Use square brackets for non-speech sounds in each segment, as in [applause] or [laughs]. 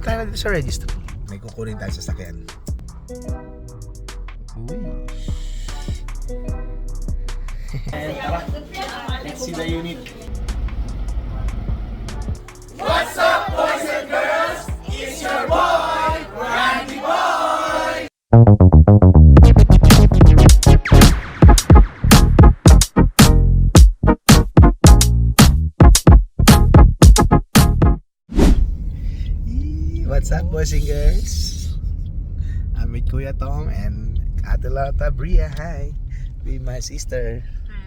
ba tayo dito sa registry? May kukunin tayo sa sakyan. Uy. Tara, let's see the unit. What's up, boys and girls? I'm with Kuya Tom and Ate Lata Bria. Hi. With my sister.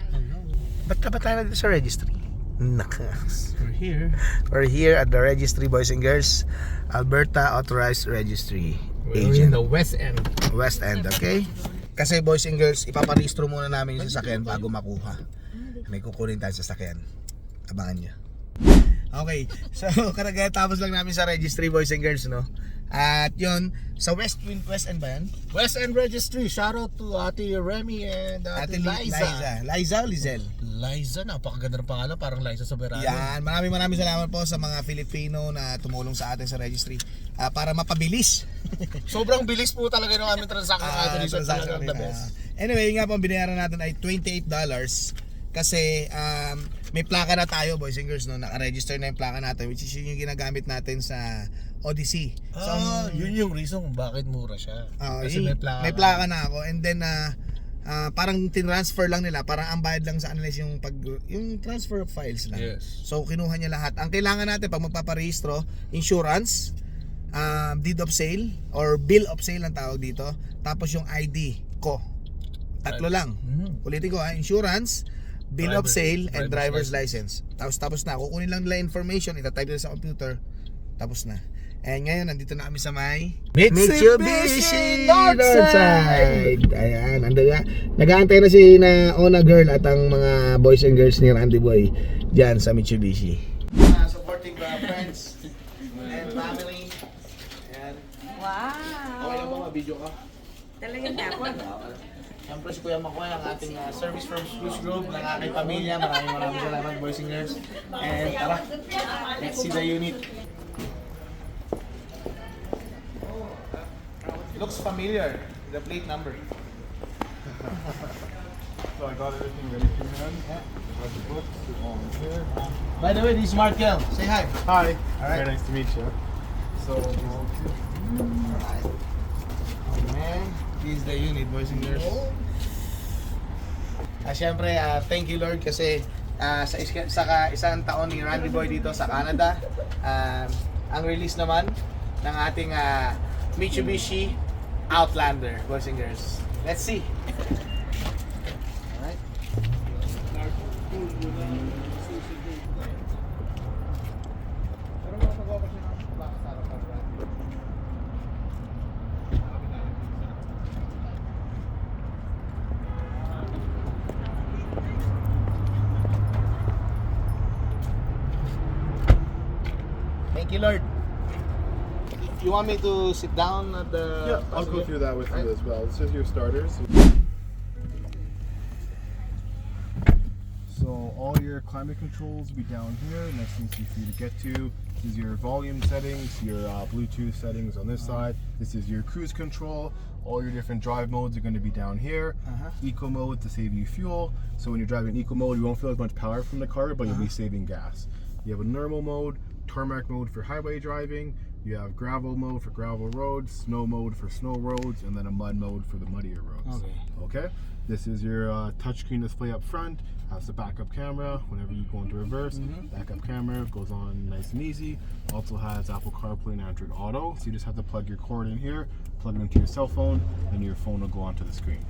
Hello. Ba't ka ba tayo dito sa registry? Nakas. We're here. We're here at the registry, boys and girls. Alberta Authorized Registry We're in Agent. the West End. West End, okay? Kasi boys and girls, ipaparehistro muna namin yung sasakyan bago makuha. May kukunin tayo sa sasakyan. Abangan nyo. Okay, so [laughs] karagaya tapos lang namin sa registry boys and girls, no? At yun, sa West Wind West End ba yan? West End Registry. Shout out to Ate Remy and Ate, Ate Li- Liza. Liza. Liza o Lizel? Liza, napakaganda ng pangalan. Parang Liza Soberano. Yan, maraming maraming salamat po sa mga Filipino na tumulong sa atin sa registry ah, para mapabilis. [laughs] Sobrang bilis po talaga ng aming transaction Liza. transaction the best. ah. anyway, nga po, binayaran natin ay $28 kasi um, may plaka na tayo, boys and girls, no? Naka-register na yung plaka natin which is yun yung ginagamit natin sa Odyssey. So, Ah, yun yung reason kung bakit mura siya. Ah, Kasi yun, may plaka. may plaka na ako and then ah, ah, parang tinransfer lang nila, parang ang bayad lang sa kanila yung pag yung transfer of files lang. Yes. So kinuha niya lahat. Ang kailangan natin pag magpaparehistro, insurance, um, deed of sale or bill of sale ang tawag dito, tapos yung ID ko. Tatlo lang. Mhm. Ulitin ko ha, insurance, bill of Driver- sale and driver's driver's license. Tapos tapos na, kukunin lang nila information, itatype nila sa computer, tapos na. And ngayon, nandito na kami sa may Mitsubishi Northside! Ayan, ando nga. Nag-aantay na si na Ona Girl at ang mga boys and girls ni Randy Boy dyan sa Mitsubishi. supporting the friends and family. Ayan. Wow! Okay lang ba ma-video ka? Talagang dapat. [laughs] Siyempre si Kuya Makoy, ang ating uh, service from Spruce Grove, ng aking pamilya. Maraming maraming salamat, boys and girls. And tara, let's see the unit. It looks familiar, the plate number. [laughs] So I got everything ready for you, man. I got the books um, here. By the way, this is Mark Kel. Say hi. Hi. Alright. Very nice to meet you. So, Alright. Oh this is the unit, boys and girls. Ah, syempre, ah, thank you Lord kasi ah, sa, iska- sa ka- isang taon ni Randy Boy dito sa Canada, ah, ang release naman ng ating ah, Mitsubishi Outlander, boys and girls. Let's see. Thank you, want me to sit down at the yeah, I'll go through that with you as well. This is your starters. So all your climate controls will be down here. Nice and easy for you to get to. This is your volume settings, your uh, Bluetooth settings on this side. This is your cruise control. All your different drive modes are going to be down here. Uh-huh. Eco mode to save you fuel. So when you're driving eco mode, you won't feel as much power from the car, but you'll be saving gas. You have a normal mode, tarmac mode for highway driving. You have gravel mode for gravel roads, snow mode for snow roads, and then a mud mode for the muddier roads. Okay. Okay. This is your uh, touchscreen display up front. Has the backup camera whenever you go into reverse. Backup camera goes on nice and easy. Also has Apple CarPlay and Android Auto. So you just have to plug your cord in here, plug it into your cell phone, and your phone will go onto the screen.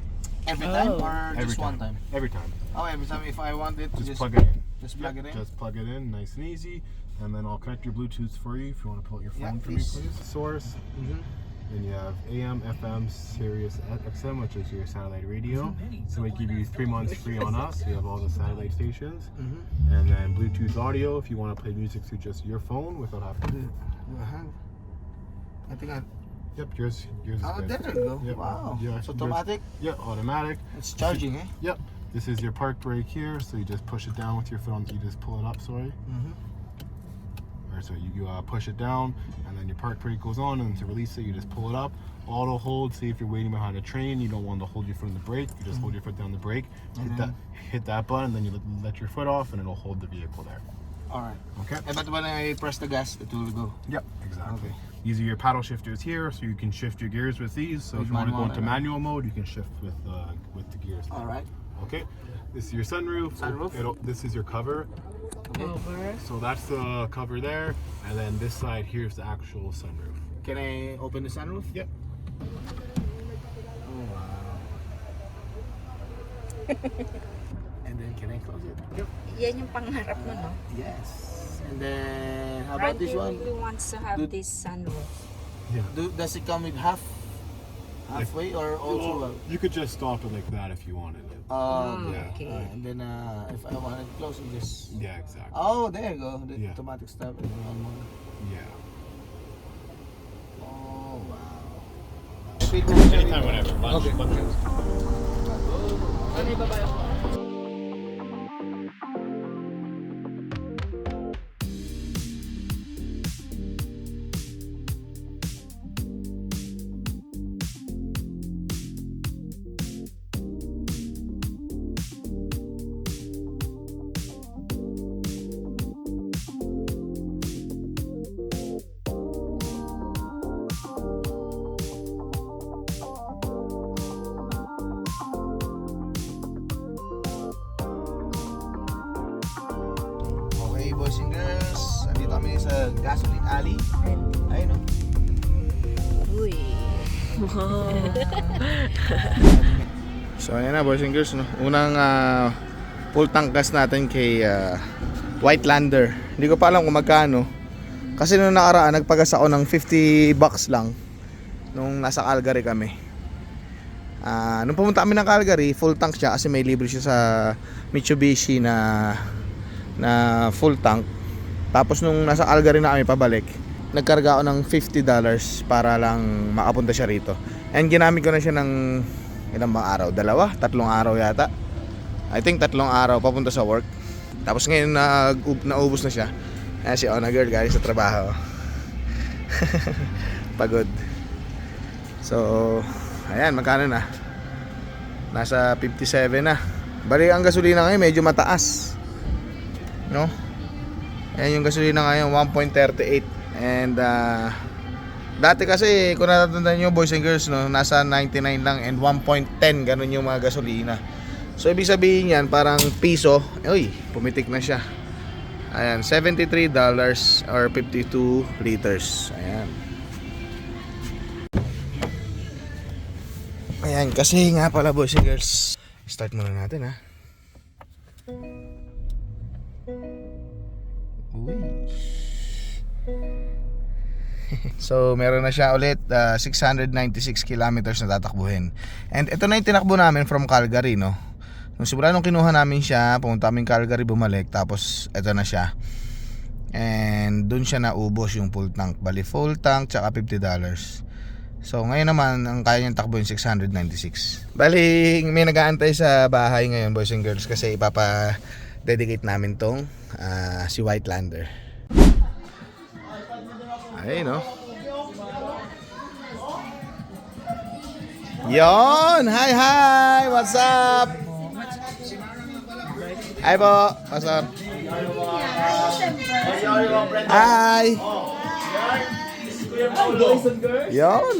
Every time or Every just one time? Every time. Oh, every time if I want it, Just, plug it in. Just plug it in. Just plug it in, nice and easy. And then I'll connect your Bluetooth for you if you want to pull out your Yeah, phone for please. me, please. Source. Mhm. Then you have AM, FM, Sirius XM, which is your satellite radio. So we give you three months free on us. You have all the satellite stations. Mhm. And then Bluetooth audio if you want to play music through just your phone without having to. Uh-huh. I think I. Yep, yours, yours is Oh, good. there you go. Yep. Wow. Yeah, It's yours- automatic. Yep, automatic. It's charging, eh? Yep. This is your park brake here, so you just push it down with your phone. You just pull it up, sorry. Mhm. or so you, you uh, push it down, and then your park brake goes on, and to release it, you just pull it up. Auto hold. See if you're waiting behind a train, you don't want to hold your foot on the brake. You just hold your foot down the brake, hit that hit that button, then you let, let your foot off, and it'll hold the vehicle there. Alright. Okay. Eh, ba't i-press the gas? It will go. Yep, exactly. Okay. These are your paddle shifters here, so you can shift your gears with these. So With if you want to go into manual mode, you can shift with uh, with the gears. Alright. Okay. This is your sunroof. Sunroof. It'll, this is your cover. Over. So that's the cover there, and then this side here is the actual sunroof. Can I open the sunroof? Yep. Oh, wow. [laughs] And then can I close it? Yep. Yan yung pangarap mo, no? Yes. And then how about this Frankie one? really wants to have Dude. this sunroof. Do, does it come with half? Halfway or also? Well, you could just stop it like that if you wanted it. Uh, Mm, yeah. okay. Uh, and then uh, if I want it close, you just. Yeah, exactly. Oh, there you go. The Yeah. automatic stop. And one more. Yeah. Oh wow. Anytime, whenever. Lunch, Okay. lunch. Okay, alley. Ayun no. Uy. [laughs] So ayan na boys and girls no. Unang ah, full tank gas natin kay ah, White Lander. Hindi ko pa alam kung magkano. Kasi nung nakaraan nagpagas ako ng 50 bucks lang nung nasa Calgary kami. Ah, nung pumunta kami ng Calgary, full tank siya kasi may libre siya sa Mitsubishi na na full tank. Tapos nung nasa Calgary na kami pabalik, nagkarga ako ng 50 dollars para lang makapunta siya rito. And ginamit ko na siya ng ilang bang araw? Dalawa? Tatlong araw yata. I think tatlong araw papunta sa work. Tapos ngayon na naubos na siya. Ayan si Ona Girl galing sa trabaho. [laughs] Pagod. So, ayan, magkano na? Nasa 57 na. Bali, ang gasolina ngayon medyo mataas. No? Ayan yung gasolina ngayon, 1.38. And, ah, dati kasi, kung natatandaan nyo, boys and girls, no, nasa 99 lang and 1.10, ganun yung mga gasolina. So, ibig sabihin yan, parang piso, uy, pumitik na siya. Ayan, $73 or 52 liters. Ayan. Ayan, kasi nga pala boys and girls. Start muna natin ha. [laughs] so, meron na siya ulit ah, 696 kilometers na tatakbuhin. And ito na yung tinakbo namin from Calgary, no? Nung simula nung kinuha namin siya, pumunta kami Calgary, bumalik, tapos ito na siya. And dun siya naubos yung full tank. Bali full tank tsaka $50. So ngayon naman ang kaya niyang takbo yung 696. Bali may nag-aantay sa bahay ngayon boys and girls kasi ipapa dedicate namin tong ah, si White Lander. Ay no. Yon! Hi hi! What's up? Hi po! What's up? Hi! Yon!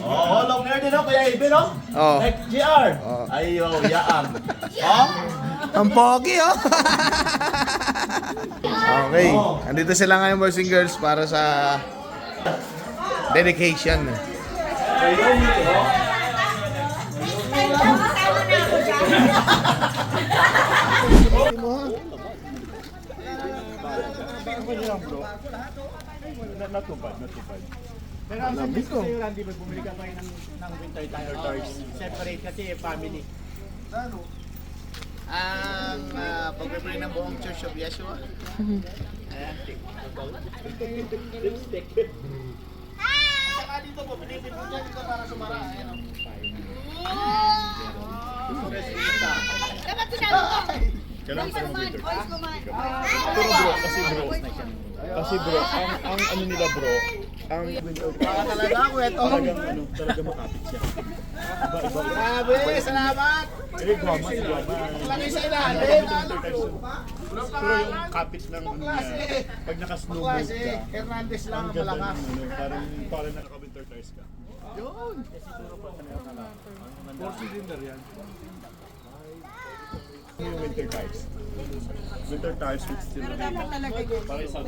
Oh, long hair din, no? Kaya ibin, no? Oh, Like GR. Oh. Ayo, yaang. Oh? ang pogi oh! [laughs] okay, andito sila ngayon boys and girls para sa dedication. Too bad. Pero ang suggest ko sa'yo, Randy, pag bumili ka tayo ng, ng winter tire doors. Separate kasi family. Ang uh, pag-pray ng buong Church of Yeshua. Lipstick. Saka dito po, pinipit mo dyan dito para sumara. Ayan, oh. Kailangan winter. Pero bro, kasi bro. Kasi ang, ang ano nila bro, ang Baka talaga ako ito. talagang ano, talaga makapit siya. Grabe, salamat. Eh, guama si guama. Lagi sa ilalim. Pero yung kapit ng ano niya, pag naka-snowboard Kasi ka, Hernandez lang ang malakas. ano, parang, parang naka-winter tires ka. Yun. Four cylinder yan. Yung winter tires. Winter tires with steel rim. Para sa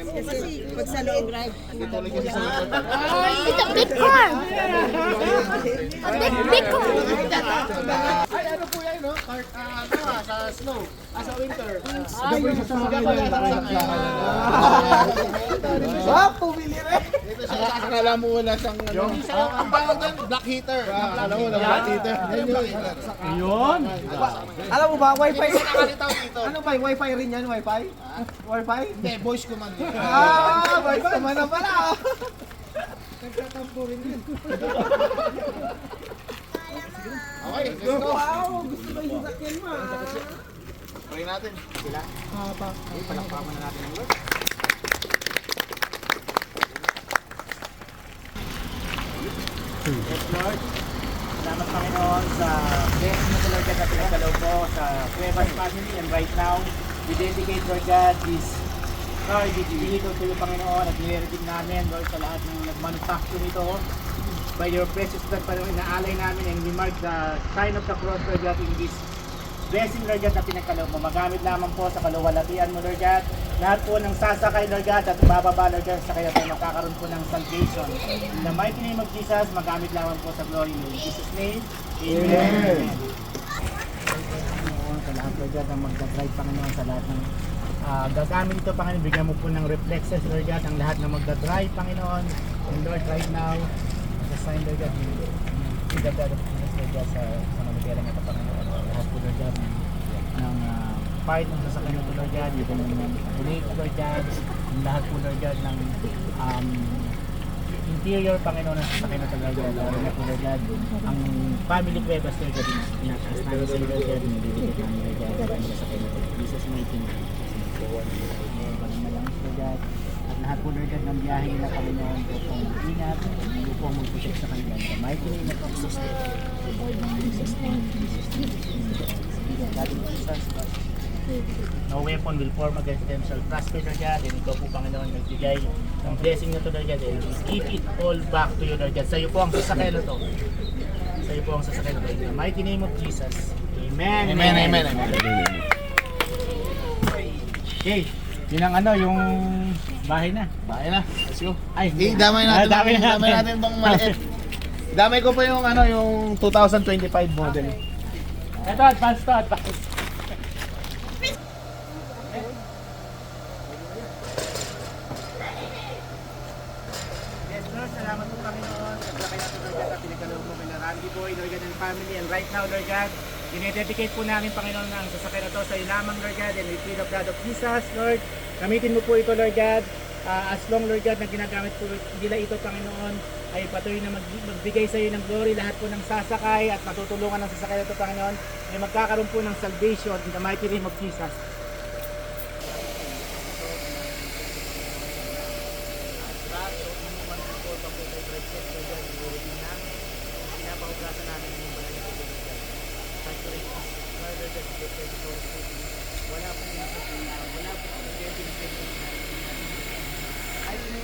Kasi pag sa loob, sa likod. It's a big car. A big, big car. Ay, ano po yan, no? Cart, ah, ano ah, sa snow. Sa winter. Ay, yung sa Ah, pumili rin. Ito siya, akala mo wala siyang ano. Ang tawag doon, black heater. Akala mo black heater. Yun! Alam mo ba, wifi? Nakalitaw dito. Ano ba, wifi rin yan, wifi? Wifi? Hindi, voice command. Ah, wifi naman na pala. Okay, let's go. Wow, gusto ko yung sakyan mo. ah. Try natin. Sila. Ah, pa. Okay, palakpakan na natin ang Lord. Yes, Lord. Salamat Panginoon sa blessing na talaga na pinagdalaw ko sa Cuevas family and right now, we dedicate Lord God this Lord, this vehicle to you Panginoon at nire-redeem namin Lord sa lahat ng nag-manufacture nito. By your precious blood Panginoon, inaalay namin and we mark the sign of the cross Lord God in this blessing Lord God na pinagkalaw mo. Magamit lamang po sa kaluwalhatian mo Lord God. Lahat po ng sasakay Lord God at bababa Lord God sa kaya tayo magkakaroon po ng salvation. In the mighty name of Jesus, magamit lamang po sa glory mo. In Jesus name, Amen. Panginoon, sa lahat Lord God ng magdadrive Panginoon sa lahat ng ah, gagamit ito Panginoon, bigyan mo po ng reflexes Lord God ang lahat ng magdadrive Panginoon. And Lord, right now, as a sign Lord God, we the blood of God sa, sa manibela ng Panginoon. Lahat po Lord God ng, ng ah, part ng sasakyan ng Lord God, yung ng brake Lord God, yung lahat po God ng um, interior Panginoon ng sasakyan ng God, lalo na po Lord God, ang family cuevas Lord God, inakas namin sa iyo Lord God, nililipit namin Lord God, ang sasakyan ng Jesus at lahat po Lord God ng biyahe nila Panginoon po pong ingat, po pong mag-protect sa kanila. Mighty name of Jesus. No weapon will form against them shall prosper, Lord God. And ikaw po, Panginoon, nagbigay ng blessing na to, Lord God. And give it all back to you, Lord God. Sa iyo po ang sasakyan na to. Sa iyo po ang sasakyan na to. In the mighty name of Jesus. Amen. Amen, amen, amen. Okay. Yun ang ano, yung bahay na. Bahay na. Let's go. Ay, Eh, damay natin. Ah, damay natin. Damay natin bang maliit. [laughs] Damay ko pa yung ano, yung 2025 model. Ito, advance to, advance. Yes, Lord, salamat po Panginoon. Sa blakay natin, Lord God, at pinagkaloob mo kay Randy Boy, Lord God, and family. And right now, Lord God, dinededicate po namin, Panginoon, ang sasakyan na to sa iyo lamang, Lord God, and we plead the blood of Jesus, Lord. Gamitin mo po ito, Lord God. Ah, as long, Lord God, na ginagamit po nila ito, Panginoon, ay patuloy na mag- magbigay sa iyo ng glory lahat po ng sasakay at matutulungan ng sasakay na ito, Panginoon, ay magkakaroon po ng salvation in the mighty name of Jesus.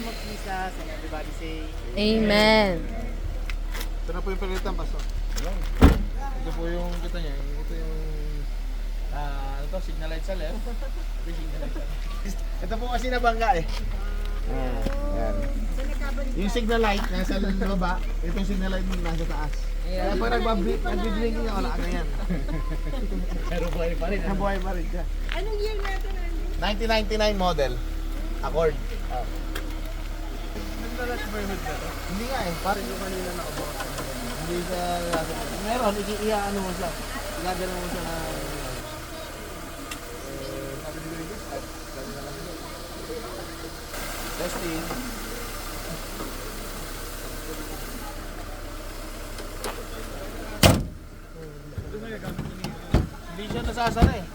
name of Jesus and everybody say Amen. Ito na po yung palitan, Pastor. Ito po yung kita niya. Ito yung ah, ano to, signal light sa left. Ito yung signal light sa left. Ito po kasi nabangga eh. Ah, yan. Yung signal light nasa baba, ito yung signal light nasa taas. Kaya pag nagbabrik, nagbiblinking niya, wala ka yan. [laughs] pero buhay pa rin. ano? Nabuhay pa rin siya. Anong year natin, Andy? 1999 model. Accord. Oh. Naglalas ba yung hood na to? Hindi nga eh, parang yung kanina na ako. Hindi siya Meron, i- ano mo siya. Gagano mo siya na... Eh, sabi ni gagano na lang. Testing. Hindi siya nasasara eh.